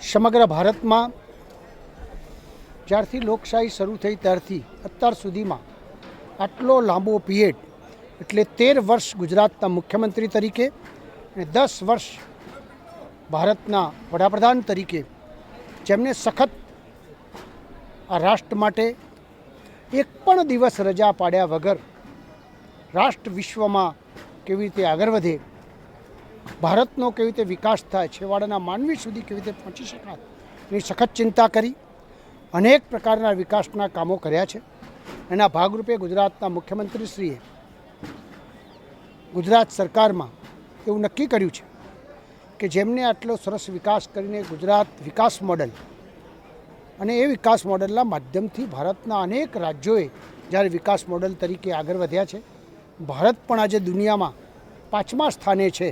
સમગ્ર ભારતમાં જ્યારથી લોકશાહી શરૂ થઈ ત્યારથી અત્યાર સુધીમાં આટલો લાંબો પીરિયડ એટલે તેર વર્ષ ગુજરાતના મુખ્યમંત્રી તરીકે અને દસ વર્ષ ભારતના વડાપ્રધાન તરીકે જેમને સખત આ રાષ્ટ્ર માટે એક પણ દિવસ રજા પાડ્યા વગર રાષ્ટ્ર વિશ્વમાં કેવી રીતે આગળ વધે ભારતનો કેવી રીતે વિકાસ થાય, છેવાડાના માનવી સુધી કેવી રીતે પહોંચી શકાય, એની સખત ચિંતા કરી, અનેક પ્રકારના વિકાસના કામો કર્યા છે. એના ભાગરૂપે ગુજરાતના મુખ્યમંત્રીશ્રીએ ગુજરાત સરકારમાં એવું નક્કી કર્યું છે કે જેમને આટલો સરસ વિકાસ કરીને ગુજરાત વિકાસ મોડલ અને એ વિકાસ મોડલના માધ્યમથી ભારતના અનેક રાજ્યોએ જ્યારે વિકાસ મોડલ તરીકે આગળ વધ્યા છે, ભારત પણ આજે દુનિયામાં પાંચમા સ્થાને છે.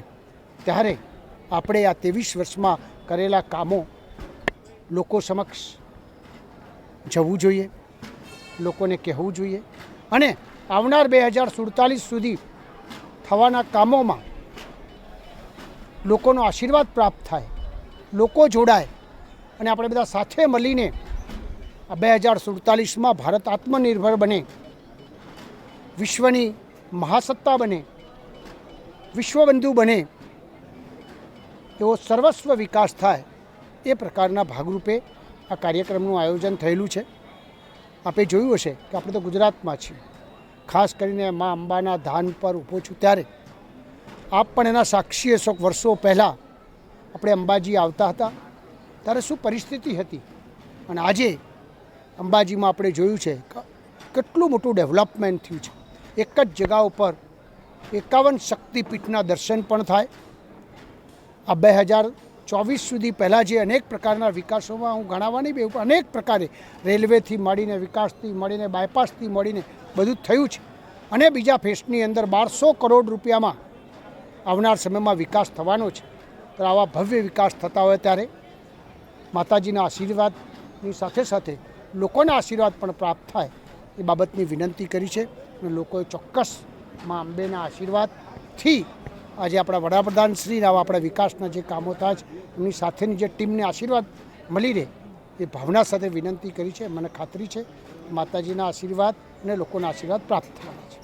ત્યારે આપણે આ ત્રેવીસ વર્ષમાં કરેલા કામો લોકો સમક્ષ જવું જોઈએ, લોકોને કહેવું જોઈએ અને આવનાર બે હજાર સુડતાલીસ સુધી થવાના કામોમાં લોકોનો આશીર્વાદ પ્રાપ્ત થાય, લોકો જોડાય અને આપણે બધા સાથે મળીને આ બે હજાર સુડતાલીસમાં ભારત આત્મનિર્ભર બને, વિશ્વની મહાસત્તા બને, વિશ્વબંધુ બને એવો સર્વસ્વ વિકાસ થાય એ પ્રકારના ભાગરૂપે આ કાર્યક્રમનું આયોજન થયેલું છે. આપણે જોયું હશે કે આપણે તો ગુજરાતમાં છીએ. ખાસ કરીને મા અંબાના ધાન પર ઊભો છું ત્યારે. આપ પણ એના સાક્ષી હશો વર્ષો પહેલાં આપણે અંબાજી આવતા હતા. ત્યારે શું પરિસ્થિતિ હતી? અને આજે અંબાજીમાં આપણે જોયું છે કેટલું મોટું ડેવલપમેન્ટ થયું છે. એક જ જગા ઉપર એકાવન શક્તિપીઠના દર્શન પણ થાય. આ બે હજાર ચોવીસ સુધી પહેલાં જે અનેક પ્રકારના વિકાસોમાં હું ગણાવવાની બી અનેક પ્રકારે રેલવેથી મળીને વિકાસથી મળીને બાયપાસથી મળીને બધું થયું છે. અને બીજા ફેસની અંદર બારસો કરોડ રૂપિયામાં આવનાર સમયમાં વિકાસ થવાનો છે. તો આવા ભવ્ય વિકાસ થતા હોય ત્યારે માતાજીના આશીર્વાદની સાથે સાથે લોકોના આશીર્વાદ પણ પ્રાપ્ત થાય એ બાબતની વિનંતી કરી છે. અને લોકોએ ચોક્કસમાં અંબેના આશીર્વાદથી આજે આપણા વડાપ્રધાન શ્રી આપણા વિકાસના જે કામો થાય છે, એમની સાથેની જે ટીમને આશીર્વાદ મળી રહે, એ ભાવના સાથે વિનંતી કરી છે, મને ખાતરી છે. માતાજીના આશીર્વાદ અને લોકોના આશીર્વાદ પ્રાપ્ત થવાના છે.